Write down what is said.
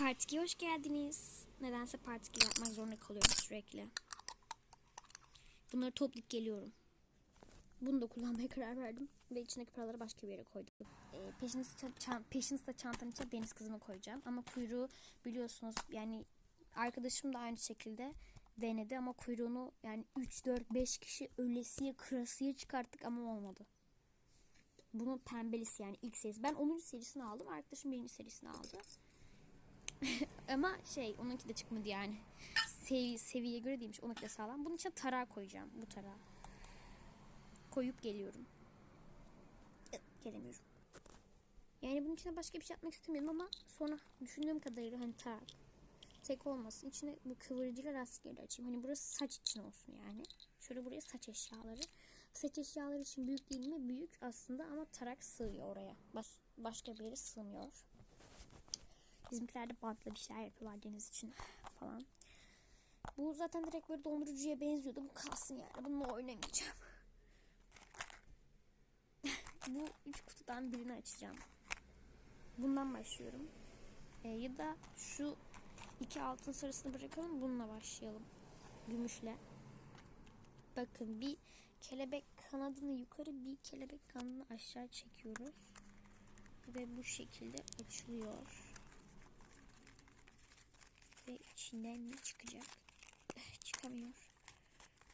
Part 2'ye hoş geldiniz. Nedense Part 2 yapmak zorunda kalıyorum sürekli. Bunları toplayıp geliyorum. Bunu da kullanmaya karar verdim. Ve içindeki paraları başka bir yere koydum. Ee, Patience, Patience'da çantanın içine deniz kızını koyacağım. Ama kuyruğu biliyorsunuz yani arkadaşım da aynı şekilde denedi ama kuyruğunu yani 3, 4, 5 kişi ölesiye kırasıya çıkarttık ama olmadı. Bunun pembelisi yani ilk serisi. Ben 10. serisini aldım. Arkadaşım 1. serisini aldı. Ama şey onunki de çıkmadı yani. Sevi, seviye göre değilmiş. Onunki de sağlam. Bunun için tarağı koyacağım. Bu tarağı. Koyup geliyorum. Gelemiyorum. Yani bunun içine başka bir şey yapmak istemiyorum ama sonra düşündüğüm kadarıyla hani tarak tek olmasın. İçine bu kıvırıcıyla rastgele açayım. Hani burası saç için olsun yani. Şöyle buraya saç eşyaları. Saç eşyaları için büyük değil mi? Büyük aslında ama tarak sığıyor oraya. Baş, başka bir yere sığmıyor. Bizimkiler de bantla bir şeyler yapıyorlar deniz için falan. Bu zaten direkt böyle dondurucuya benziyordu. Bu kalsın yani. Bununla oynamayacağım. Bu üç kutudan birini açacağım. Bundan başlıyorum. Ee, ya da şu iki altın sarısını bırakalım. Bununla başlayalım. Gümüşle. Bakın bir kelebek kanadını yukarı bir kelebek kanadını aşağı çekiyoruz. Ve bu şekilde açılıyor. İçinden ne çıkacak?